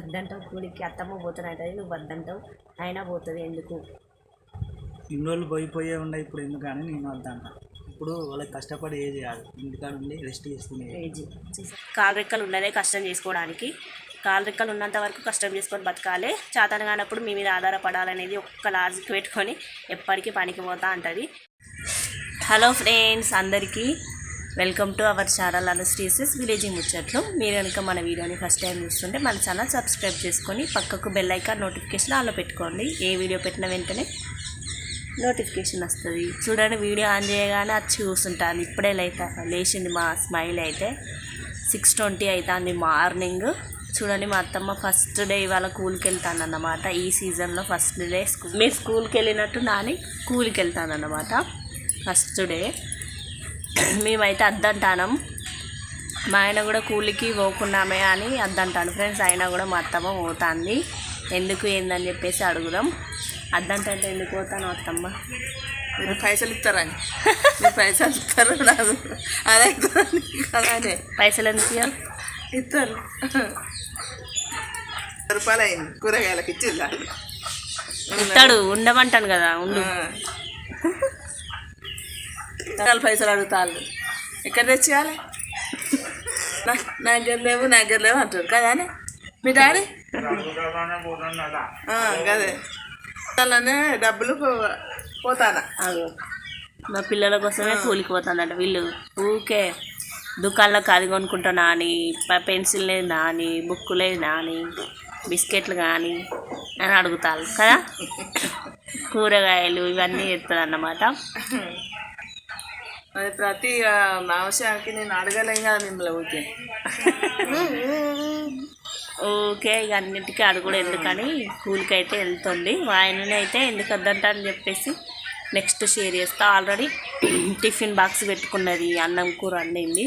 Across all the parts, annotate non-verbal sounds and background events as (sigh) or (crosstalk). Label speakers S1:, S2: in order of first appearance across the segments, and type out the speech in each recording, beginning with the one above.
S1: వద్దంటావు కూలికి అత్తమ్మ పోతున్నట్టది నువ్వు వద్దంటావు. అయినా పోతుంది ఎందుకు?
S2: ఇన్ని రోజులు పోయి పోయే ఉండే ఇప్పుడు ఎందుకని నేను వద్దంట. ఇప్పుడు వాళ్ళకి కష్టపడి ఏది కాదు. ఇంటికాడ ఉండి రెస్ట్ చేసుకునే
S1: ఏజ్ కాలు రెక్కలు ఉన్నదే కష్టం చేసుకోవడానికి. కాలు రెక్కలు ఉన్నంత వరకు కష్టం చేసుకొని బతకాలి. చేతన కానప్పుడు మీ మీద ఆధారపడాలనేది ఒక్క లాజిక్ పెట్టుకొని ఎప్పటికీ పనికి పోతా అంటది. హలో ఫ్రెండ్స్ అందరికీ వెల్కమ్ టు అవర్ ఛానల్ అనస్టీసెస్ విలేజింగ్ ముచ్చట్లు మీరు కనుక మన వీడియోని ఫస్ట్ టైం చూస్తుంటే మన ఛానల్ సబ్స్క్రైబ్ చేసుకొని పక్కకు బెల్ ఐకాన్ నోటిఫికేషన్ ఆన్లో పెట్టుకోండి. ఏ వీడియో పెట్టిన వెంటనే నోటిఫికేషన్ వస్తుంది. చూడండి వీడియో ఆన్ చేయగానే అది చూస్తుంటాను. ఇప్పుడే లైట్ లేచింది మా స్మైల్ అయితే. సిక్స్ ట్వంటీ అవుతుంది మార్నింగ్ చూడండి మా అత్తమ్మ ఫస్ట్ డే ఇవాళ కూలికి వెళ్తాను అన్నమాట ఈ సీజన్లో ఫస్ట్ డే స్కూల్ మీరు స్కూల్కి వెళ్ళినట్టు నాని కూలికి వెళ్తాను అన్నమాట ఫస్ట్ డే మేమైతే అద్దంటానం. మా ఆయన కూడా కూలికి పోకున్నామే అని అద్దంటాను ఫ్రెండ్స్ అయినా కూడా మా అత్తమ్మ పోతాంది. ఎందుకు ఏందని చెప్పేసి అడుగుదాం. అద్దంటే ఎందుకు పోతాను అత్తమ్మ?
S3: మీరు పైసలు ఇస్తారని. మీరు పైసలు ఇస్తారు నాకు. అదే అలానే
S1: పైసలు ఎందుకు?
S3: ఇస్తారు. రూపాయలు అయింది. కూరగాయలకి ఇచ్చిల్లా
S1: ఇస్తాడు ఉండమంటాను కదా ఉండు.
S3: నాలుగు పైసలు అడుగుతాళ్ళు. ఎక్కడ తెచ్చేయాలి? నా- దగ్గర లేవు నా దగ్గర లేవు అంటారు. కదానే మీ డాడీ? అలానే డబ్బులు పోతానా?
S1: మా పిల్లల కోసమే కూలికి పోతానంట వీళ్ళు. ఊకే దుకాణంలోకి అది కొనుక్కుంటున్నా అని పెన్సిల్ లేదు నాని బుక్ లేదు నాని బిస్కెట్లు కానీ అని అడుగుతారు కదా? (laughs) కూరగాయలు ఇవన్నీ ఎత్తుంది అన్నమాట (laughs)
S3: అది ప్రతి ఆ, అవసరానికి నేను అడగలేం కదా మిమ్మల్ని ఓకే
S1: ఓకే ఇక అన్నిటికీ అడుగుడు ఎందుకని కూలికి అయితే వెళ్తుంది ఆయనని అయితే ఎందుకు వద్దంట అని చెప్పేసి నెక్స్ట్ షేర్ చేస్తా. ఆల్రెడీ టిఫిన్ బాక్స్ పెట్టుకున్నది అన్నం కూర వండింది.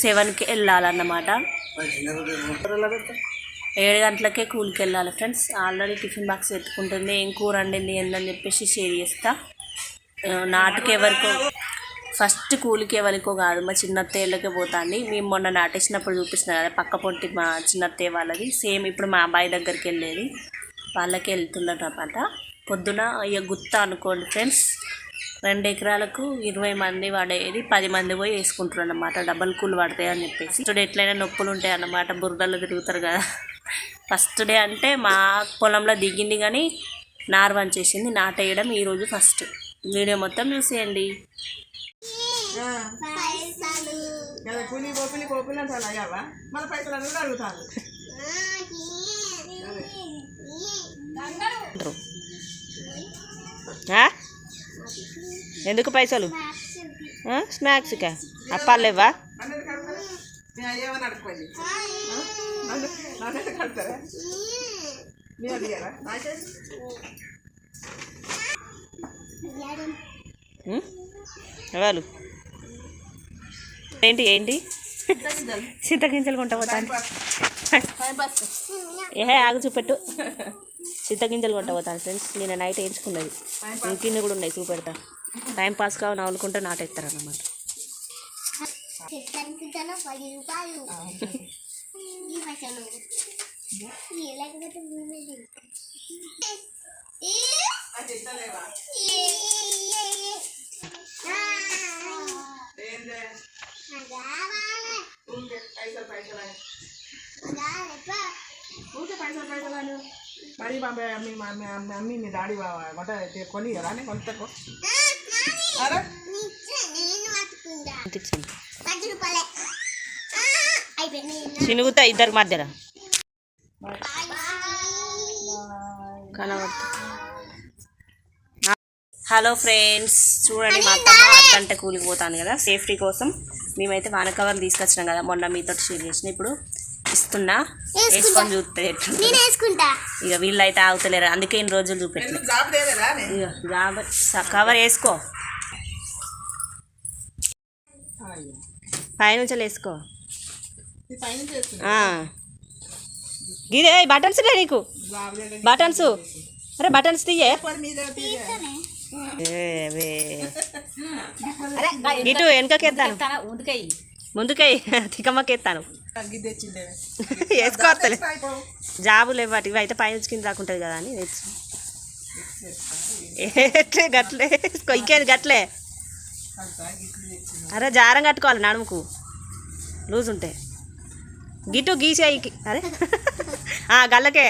S1: సెవెన్కి వెళ్ళాలన్నమాట. ఏడు గంటలకే కూలికి వెళ్ళాలి ఫ్రెండ్స్. ఆల్రెడీ టిఫిన్ బాక్స్ పెట్టుకుంటుంది. ఏం కూర వండింది ఏందని చెప్పేసి షేర్ చేస్తా. ఆ, నాటుకు ఎవరికో ఫస్ట్ కూలికి ఎవరికో కాదు మా చిన్నత్తేళ్ళకి పోతాండి. మేము మొన్న నాటేసినప్పుడు చూపిస్తున్నా కదా పక్క పొంటి మా చిన్నత్తయ్య వాళ్ళది. సేమ్ ఇప్పుడు మా అబ్బాయి దగ్గరికి వెళ్ళేది. వాళ్ళకి వెళ్తున్నట్టు పొద్దున ఇక గుత్త అనుకోండి ఫ్రెండ్స్ రెండు ఎకరాలకు ఇరవై మంది పడేది పది మంది పోయి వేసుకుంటారు అన్నమాట. డబల్ కూలు పడతాయి అని చెప్పేసి. ఇప్పుడు ఎట్లయినా నొప్పులు ఉంటాయి అన్నమాట బురదలో తిరుగుతారు కదా. ఫస్ట్ డే అంటే మా పొలంలో దిగింది కానీ నారు వంచేసింది నాటేయడం ఈరోజు ఫస్ట్. వీడియో మొత్తం చూసేయండి.
S3: కూలి మన పైసలు కూడా?
S1: ఎందుకు పైసలు? ఆ? స్నాక్స్కా అప్పాలు లేవా ఎవరు ఏంటి ఏంటి చింతగింజలు కొంట పోతాను ఏ ఆగు చూపెట్టు చింతగింజలు కొంట పోతాను ఫ్రెండ్స్ నేను నైట్ వేయించుకున్నది ఇంకిన్ని కూడా ఉన్నాయి చూపెడతా టైం పాస్ కావు నవ్వులుకుంటే
S4: రూపాయలు ఈ
S3: అది ఏందే? పైసలు పైసలు. ఊరికే పైసలు పైసలు మరి మా మీ మీ మమ్మీ డాడీ వంట కొని రాని కొంతకు అరే?
S1: చినుగుతా ఇద్దరి మధ్యలో. కనబడుతుంది హలో ఫ్రెండ్స్ చూడండి మా అత్తమ్మ అర్ధంట కూలిపోతాను కదా. సేఫ్టీ కోసం మేమైతే వాన కవర్లు తీసుకొచ్చినాం కదా మొన్న మీతో షేర్ చేసిన. ఇప్పుడు ఇస్తున్నా. వేసుకొని చూస్తే ఇక వీళ్ళు అయితే ఆగుతలేరు. అందుకే ఇన్ని రోజులు చూపెట్టు కవర్ వేసుకో. పైనుంచి వేసుకో. గిదే బటన్స్ నీకు. బటన్స్. అరే బటన్స్ తీయే. ఇటు వెనకకెత్తాను ముందుకై
S3: తెచ్చిండే
S1: వేసుకోవట్లే. జాబులు ఇవ్వటి ఇవి అయితే పైన కింద రాకుంటుంది కదా అని తెచ్చు ఎట్లే గట్లే. కొయ్యేది గట్లే. అరే జారం కట్టుకోవాలి నడుముకు. లూజ్ ఉంటే. గిట్టు గీసేయికి అరే. ఆ, గల్లకే.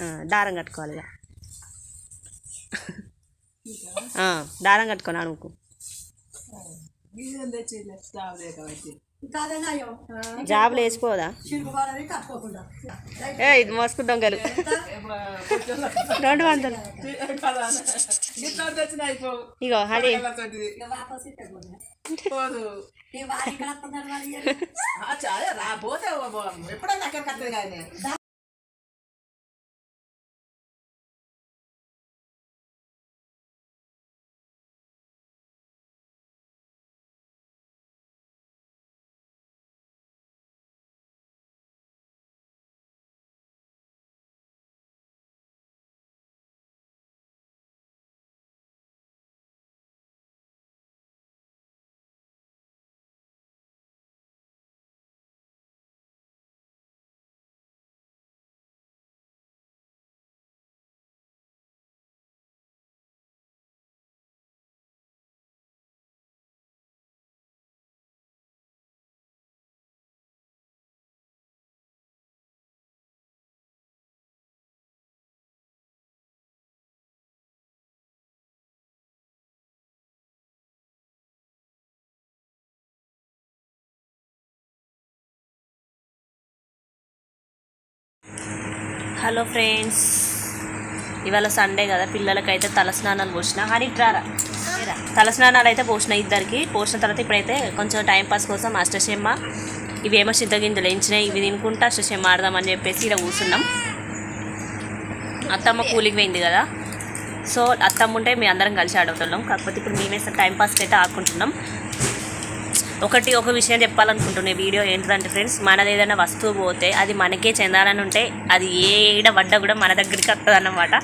S1: ఆ, దారం కట్టుకోవాలి ఇక. దారం కట్టుకో నడుముకు
S3: బియ్యం తెచ్చిండే స్టావ్ లేక పెట్టి
S1: జాబులు వేసిపోదా ఏ ఇది మోసుకు దొంగలు. రెండు వందలు. ఇగో (laughs) (laughs)
S3: పోతే ఎప్పుడన్నా
S1: హలో ఫ్రెండ్స్ ఇవాళ సండే కదా పిల్లలకైతే తలస్నానాలు పోసిన. హరి ఏరా. తలస్నానాలు అయితే పోసిన ఇద్దరికి. పోసిన తర్వాత ఇప్పుడైతే కొంచెం టైం పాస్ కోసం అష్టశమ్మ ఇవేమో చింతగింజలు వేయించినాయి ఇవి తినుకుంటా అష్టశమ్మ ఆడదామని చెప్పేసి ఇక్కడ కూర్చున్నాం. అత్తమ్మ కూలికి పోయింది కదా. సో అత్తమ్మ ఉంటే మేము అందరం కలిసి ఆడవుతున్నాం కాకపోతే ఇప్పుడు మేమే టైం పాస్కి అయితే ఆడుకుంటున్నాం. ఒకటి ఒక విషయం చెప్పాలనుకుంటున్నా వీడియో ఏంటంటే ఫ్రెండ్స్ మనది ఏదైనా వస్తువు పోతే అది మనకే చెందాలని ఉంటే అది ఏడ పడ్డా కూడా మన దగ్గరికి వస్తుంది అన్నమాట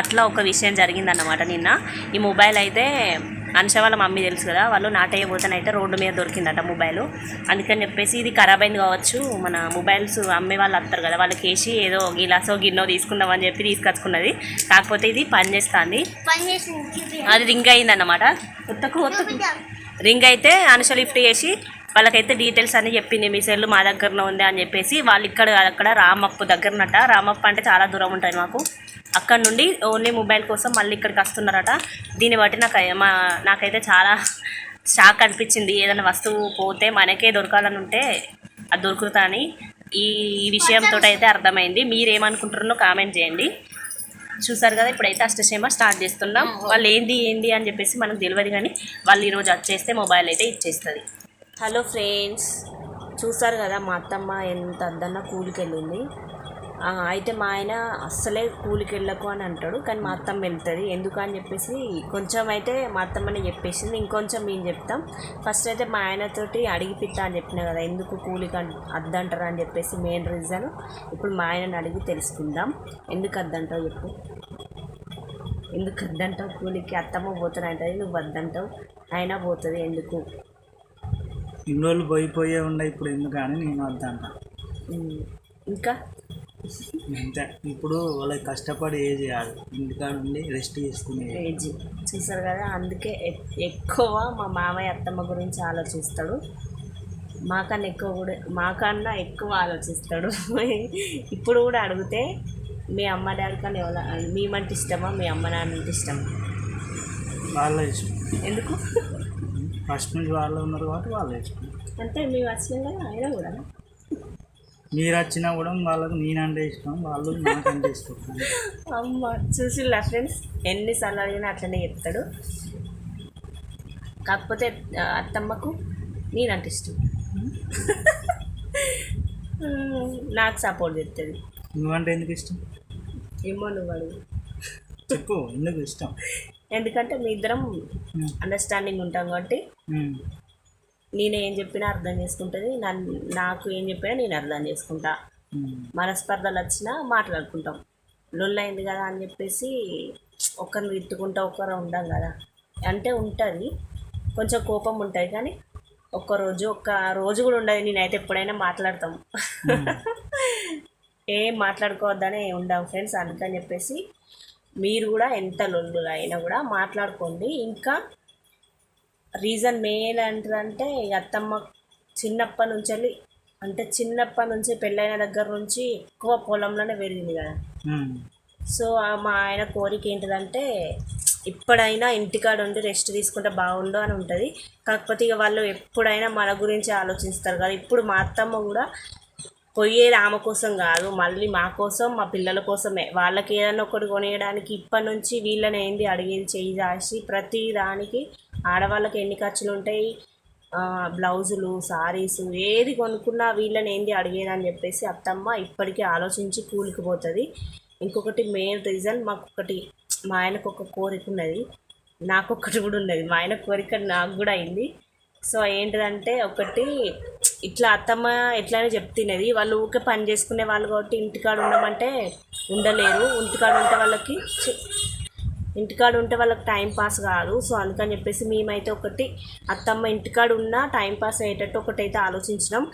S1: అట్లా ఒక విషయం జరిగిందన్నమాట నిన్న. ఈ మొబైల్ అయితే అనుష వాళ్ళ మమ్మీ తెలుసు కదా వాళ్ళు నాటయ్యబోతేనైతే రోడ్డు మీద దొరికిందట మొబైల్. అందుకని చెప్పేసి ఇది ఖరాబ్ అయింది కావచ్చు మన మొబైల్స్ అమ్మే వాళ్ళు వస్తారు కదా వాళ్ళకి వేసి ఏదో గిలాసో గిన్నో తీసుకుందామని చెప్పి తీసుకొచ్చుకున్నది. కాకపోతే ఇది పని చేస్తుంది. అది రింగ్ అయిందన్నమాట. ఉత్తకు ఉత్తకు. రింగ్ అయితే అనుష లిఫ్ట్ చేసి వాళ్ళకైతే డీటెయిల్స్ అని చెప్పింది. మీ సెల్ మా దగ్గరలో ఉంది అని చెప్పేసి వాళ్ళు ఇక్కడ అక్కడ రామప్ప దగ్గరనట. రామప్ప అంటే చాలా దూరం ఉంటుంది మాకు. అక్కడ నుండి ఓన్లీ మొబైల్ కోసం మళ్ళీ ఇక్కడికి వస్తున్నారట. దీన్ని బట్టి నాకు మా నాకైతే చాలా షాక్ అనిపించింది. ఏదైనా వస్తువు పోతే మనకే దొరకాలని ఉంటే అది దొరుకుతా అని ఈ విషయంతో అయితే అర్థమైంది. మీరేమనుకుంటున్నారో కామెంట్ చేయండి. చూసారు కదా ఇప్పుడైతే అష్టశేమ స్టార్ట్ చేస్తున్నాం. వాళ్ళు ఏంది ఏంది అని చెప్పేసి మనకు తెలియదు కానీ వాళ్ళు ఈరోజు వచ్చేస్తే మొబైల్ అయితే ఇచ్చేస్తుంది. హలో ఫ్రెండ్స్ చూసారు కదా మా అత్తమ్మ ఎంత అద్దన్న కూలికి వెళ్ళింది ఆ, అయితే మా ఆయన అస్సలే కూలికి వెళ్ళకు అని అంటాడు కానీ మా అత్తమ్మ వెళ్తుంది. ఎందుకు అని చెప్పేసి కొంచెం అయితే మా అత్తమ్మని చెప్పేసింది ఇంకొంచెం మేము చెప్తాం. ఫస్ట్ అయితే మా ఆయనతోటి అడిగి పిత్తా అని చెప్పిన కదా ఎందుకు కూలికి అద్దంటారు అని చెప్పేసి మెయిన్ రీజన్ ఇప్పుడు మా ఆయనని అడిగి తెలుసుకుందాం. ఎందుకు అద్దంటావు చెప్పు. ఎందుకు వద్దంటావు కూలికి అత్తమ్మ పోతానంటది నువ్వు వద్దంటావు? అయినా పోతుంది ఎందుకు?
S2: ఇన్ని రోజులు పోయిపోయే ఉండే ఇప్పుడు ఎందుకు అని నేను వద్దంట.
S1: ఇంకా?
S2: అంతే ఇప్పుడు వాళ్ళకి కష్టపడి ఏ చేయాలి ఇంటికాడ ఉండి రెస్ట్ చేసుకునే
S1: ఏజ్. చూసారు కదా అందుకే ఎక్కువ మా మామయ్య అత్తమ్మ గురించి ఆలోచిస్తాడు. మాకన్నా ఎక్కువ కూడా మాకన్నా ఎక్కువ ఆలోచిస్తాడు. (laughs) ఇప్పుడు కూడా అడిగితే మీ అమ్మ డాడీ కన్నా ఎవరు మేమంటే ఇష్టమా? మీ అమ్మ నాన్న అంటే ఇష్టమా?
S2: వాళ్ళ ఇష్టం.
S1: ఎందుకు?
S2: ఫస్ట్ నుంచి వాళ్ళు ఉన్నారు కాబట్టి వాళ్ళ ఇష్టం.
S1: అంటే మేము వచ్చినాం కదా అయినా కూడా?
S2: మీరు వచ్చినా కూడా వాళ్ళకు నేనంటే ఇష్టం వాళ్ళు నాకంటే ఇష్టం.
S1: అమ్మ చూసిల్లా ఫ్రెండ్స్ ఎన్నిసార్లు అడిగినా అట్లనే చెప్తాడు. కాకపోతే అత్తమ్మకు నేనంటే ఇష్టం. నాకు సపోర్ట్ చేస్తుంది.
S2: నువ్వంటే ఎందుకు ఇష్టం?
S1: ఏమో నువ్వు అడుగు
S2: చెప్పు ఎందుకు ఇష్టం?
S1: ఎందుకంటే మీ ఇద్దరం అండర్స్టాండింగ్ ఉంటాం కాబట్టి నేను ఏం చెప్పినా అర్థం చేసుకుంటుంది నన్ను నాకు ఏం చెప్పినా నేను అర్థం చేసుకుంటా. మనస్పర్ధలు వచ్చినా మాట్లాడుకుంటాం. లొల్లైంది కదా అని చెప్పేసి ఒకరిని తిట్టుకుంటా ఒకరు ఉండం కదా. అంటే ఉంటుంది కొంచెం కోపం ఉంటుంది కానీ ఒక్క రోజు ఒక్క రోజు కూడా ఉండదు. నేనైతే ఎప్పుడైనా మాట్లాడతాం. ఏం మాట్లాడుకోవద్దనే ఉండాం ఫ్రెండ్స్ అందుకని చెప్పేసి మీరు కూడా ఎంత లొల్లు అయినా కూడా మాట్లాడుకోండి. ఇంకా రీజన్ మెయిన్ ఏంటంటే ఈ అత్తమ్మ చిన్నప్పటి నుంచి వెళ్ళి అంటే చిన్నప్పటి నుంచి పెళ్ళైన దగ్గర నుంచి ఎక్కువ పొలంలోనే పెరిగింది కదా. సో మా ఆయన కోరిక ఏంటిదంటే ఇప్పుడైనా ఇంటికాడ ఉండి రెస్ట్ తీసుకుంటే బాగుండు అని ఉంటుంది. కాకపోతే ఇక వాళ్ళు ఎప్పుడైనా మన గురించి ఆలోచిస్తారు కదా. ఇప్పుడు మా అత్తమ్మ కూడా పోయేది ఆమె కోసం కాదు మళ్ళీ మా కోసం మా పిల్లల కోసమే. వాళ్ళకి ఏదైనా ఒకటి కొనేయడానికి ఇప్పటి నుంచి వీళ్ళని ఏంది అడిగేది చేయి రాసి ప్రతి దానికి ఆడవాళ్ళకి ఎన్ని ఖర్చులు ఉంటాయి? బ్లౌజులు సారీస్ ఏది కొనుక్కున్నా వీళ్ళని ఏంది అడిగేది అని చెప్పేసి అత్తమ్మ ఇప్పటికీ ఆలోచించి కూలికిపోతుంది ఇంకొకటి మెయిన్ రీజన్ మాకు ఒకటి మా ఆయనకు ఒక కోరిక ఉన్నది. నాకు ఒకటి కూడా ఉన్నది. మా ఆయన కోరిక నాకు కూడా అయింది. సో ఏంటిదంటే ఒకటి ఇట్లా అత్తమ్మ ఎట్లానే చెప్తున్నది వాళ్ళు ఊకే పని చేసుకునే వాళ్ళు కాబట్టి ఇంటికాడ ఉండమంటే ఉండలేరు. ఇంటికాడ ఉంటే వాళ్ళకి ఇంటికాడ ఉంటే వాళ్ళకి టైం పాస్ కాదు. సో అందుకని చెప్పేసి మేమైతే ఒకటి అత్తమ్మ ఇంటికాడ ఉన్నా టైం పాస్ అయ్యేటట్టు ఒకటైతే ఆలోచించినాం.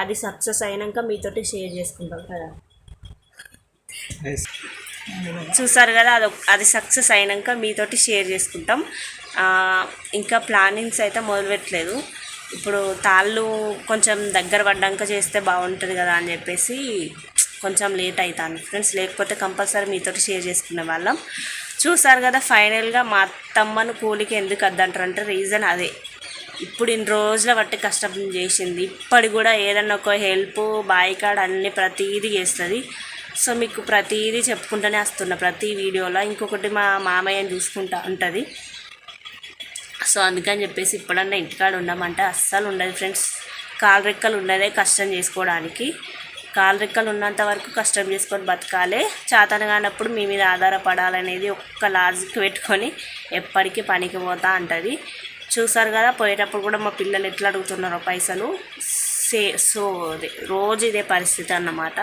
S1: అది సక్సెస్ అయినాక మీతోటి షేర్ చేసుకుంటాం కదా. చూసారు కదా అది అది సక్సెస్ అయినాక మీతోటి షేర్ చేసుకుంటాం. ఇంకా ప్లానింగ్స్ అయితే మొదలుపెట్టలేదు. ఇప్పుడు తాళ్ళు కొంచెం దగ్గర పడ్డాక చేస్తే బాగుంటుంది కదా అని చెప్పేసి కొంచెం లేట్ అవుతాను ఫ్రెండ్స్ లేకపోతే కంపల్సరీ మీతో షేర్ చేసుకునే వాళ్ళం. చూసారు కదా ఫైనల్గా మా అత్తమ్మను కూలికి ఎందుకు వద్దంటారంటే రీజన్ అదే. ఇప్పుడు ఇన్ని రోజుల బట్టి కష్టం చేసింది. ఇప్పటి కూడా ఏదన్నా ఒక హెల్ప్ బాయ్ కార్డ్ అన్ని ప్రతీది చేస్తుంది. సో మీకు ప్రతీది చెప్పుకుంటూనే వస్తున్నా ప్రతి వీడియోలో ఇంకొకటి మా మామయ్యని చూసుకుంటా ఉంటుంది. సో అందుకని చెప్పేసి ఇప్పుడన్నా ఇంటికాడ ఉండమంటే అస్సలు ఉండదు ఫ్రెండ్స్. కాలు రెక్కలు ఉన్నదే కష్టం చేసుకోవడానికి. కాలు రెక్కలు ఉన్నంత వరకు కష్టం చేసుకొని బతకాలి. చేతన కానప్పుడు మీ మీద ఆధారపడాలనేది ఒక్క లాజిక్ పెట్టుకొని ఎప్పటికీ పనికి పోతా అంటుంది. చూసారు కదా పోయేటప్పుడు కూడా మా పిల్లలు ఎట్లా అడుగుతున్నారో పైసలు. సే సో అదే రోజు ఇదే పరిస్థితి అన్నమాట.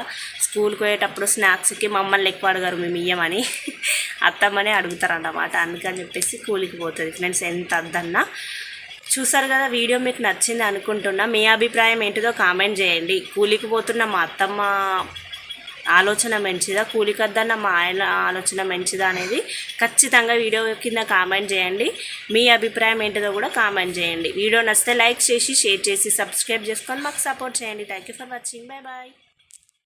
S1: స్కూల్కి పోయేటప్పుడు స్నాక్స్కి మమ్మల్ని ఎక్కువ అడగారు మేము ఇయ్యమని. (laughs) అత్తమ్మనే అడుగుతారు అన్నమాట అందుకని చెప్పేసి కూలికి పోతుంది. ఫ్రెండ్స్ ఎంత అద్దన్నా. చూసారు కదా వీడియో మీకు నచ్చింది అనుకుంటున్నా. మీ అభిప్రాయం ఏంటిదో కామెంట్ చేయండి. కూలికి పోతున్న మా అత్తమ్మ ఆలోచన మంచిదా? కూలికి వద్దన్న మా ఆయన ఆలోచన మంచిదా అనేది ఖచ్చితంగా వీడియో కింద కామెంట్ చేయండి. మీ అభిప్రాయం ఏంటిదో కూడా కామెంట్ చేయండి. వీడియో నచ్చితే లైక్ చేసి షేర్ చేసి సబ్స్క్రైబ్ చేసుకొని మాకు సపోర్ట్ చేయండి. Thank you for watching bye bye